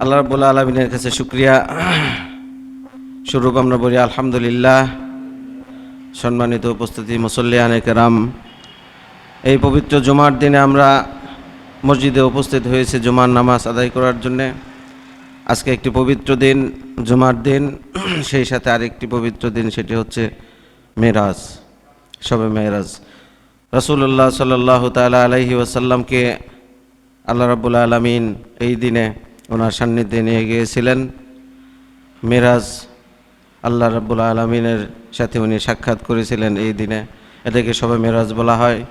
আল্লাহ রাবুল্লা আলমিনের কাছে শুক্রিয়া। স্বরূপ আমরা বলি আলহামদুলিল্লাহ। সম্মানিত উপস্থিতি, মুসল্লিয়ান কেরাম। এই পবিত্র জুমার দিনে আমরা মসজিদে উপস্থিত হয়েছে জুমার নামাজ আদায় করার জন্যে। আজকে একটি পবিত্র দিন, জুমার দিন। সেই সাথে আরেকটি পবিত্র দিন, সেটি হচ্ছে মেরাজ, সবে মেরাজ। রসুল্লাহ সাল্লাহ তালা আলহি ওয়াসাল্লামকে আল্লাহ রাবুল আলমিন এই দিনে ওনার সান্নিধ্যে নিয়ে গিয়েছিলেন। মেরাজ আল্লাহ রাবুল আলমিনের সাথে উনি সাক্ষাৎ করেছিলেন এই দিনে। এটাকে সবে মেরাজ বলা হয়।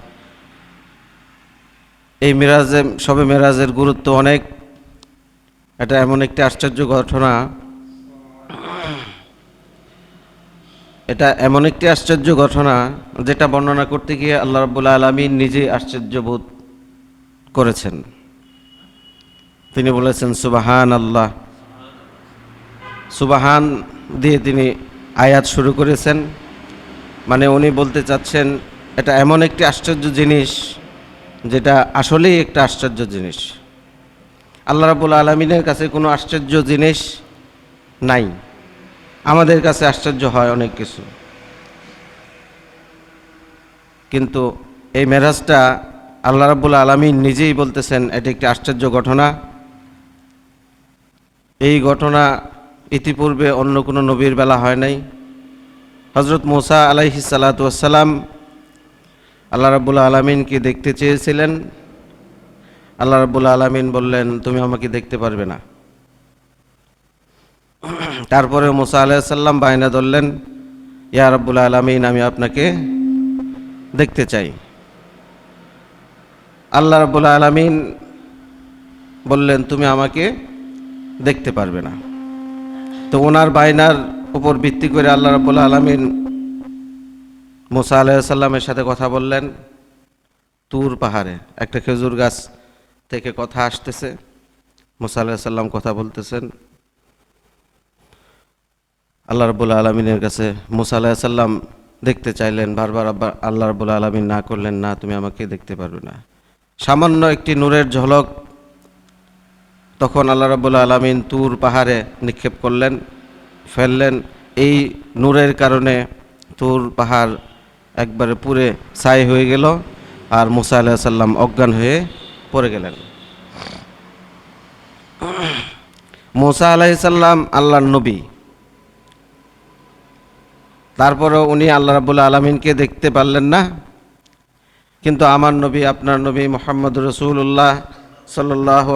এই মেরাজে, সবে মেরাজের গুরুত্ব অনেক। এটা এমন একটি আশ্চর্য ঘটনা। এটা এমন একটি আশ্চর্য ঘটনা যেটা বর্ণনা করতে গিয়ে আল্লাহ রাবুল্লা আলমিন নিজেই আশ্চর্যবোধ করেছেন। তিনি বলেছেন সুবাহান আল্লাহ সুবাহান দিয়ে তিনি আয়াত শুরু করেছেন। মানে উনি বলতে চাচ্ছেন, এটা এমন একটি আশ্চর্য জিনিস, যেটা আসলেই একটা আশ্চর্য জিনিস। আল্লাহ রাবুল আলমিনের কাছে কোনো আশ্চর্য জিনিস নাই। আমাদের কাছে আশ্চর্য হয় অনেক কিছু। কিন্তু এই মেরাজটা আল্লাহ রাবুল আলমিন নিজেই বলতেছেন, এটি একটি আশ্চর্য ঘটনা। এই ঘটনা ইতিপূর্বে অন্য কোনো নবীর বেলা হয় নাই। হজরত মোসা আলাইহি সালাতাম আল্লাহ রাবুল আলমিনকে দেখতে চেয়েছিলেন। আল্লাহ রাবুল আলমিন বললেন, তুমি আমাকে দেখতে পারবে না। তারপরে মোসা আলাইসাল্লাম বায়না ধরলেন, ইয়া রাব্বুল আলমিন, আমি আপনাকে দেখতে চাই। আল্লাহ রাবুল আলমিন বললেন, তুমি আমাকে দেখতে পারবে না। তো ওনার বায়নার উপর ভিত্তি করে আল্লাহ রাবুল আলমিন মোসা আলাইসাল্লামের সাথে কথা বললেন, তুর পাহাড়ে একটা খেজুর গাছ থেকে কথা আসতেছে। মোসা আলাইসাল্লাম কথা বলতেছেন, আল্লাহ রবুল্লা আলমিনের কাছে মুসা আলাহিসাল্লাম দেখতে চাইলেন, বারবার আব্বা, আল্লাহ রবুল্লা আলমিন না করলেন, না, তুমি আমাকে দেখতে পারবে না। সামান্য একটি নূরের ঝলক তখন আল্লাহ রবুল্লা আলমিন তুর পাহাড়ে নিক্ষেপ করলেন, ফেললেন। এই নূরের কারণে তুর পাহাড় একবারে পুরে ছাই হয়ে গেল আর মুসা আলাহিসাল্লাম অজ্ঞান হয়ে পড়ে গেলেন। মুসা আলাহিসাল্লাম আল্লাহর নবী। তারপরেও উনি আল্লাহ রাবুল্লা আলমিনকে দেখতে পারলেন না। কিন্তু আমার নবী, আপনার নবী মোহাম্মদ রসুল্লাহ সাল্লাহ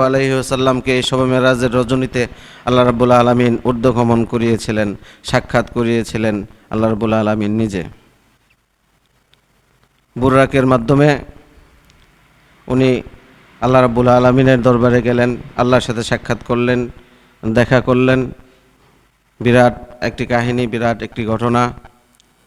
এই সব মেরাজের রজনীতে আল্লাহ রাবুল্লা আলমিন ঊর্ধ্বগমন করিয়েছিলেন, সাক্ষাৎ করিয়েছিলেন আল্লাহ রাবুল্লা আলমিন নিজে। বুরাকের মাধ্যমে উনি আল্লাহ রাবুল্লা আলমিনের দরবারে গেলেন, আল্লাহর সাথে সাক্ষাৎ করলেন, দেখা করলেন। বিরাট একটি কাহিনী, বিরাট একটি ঘটনা।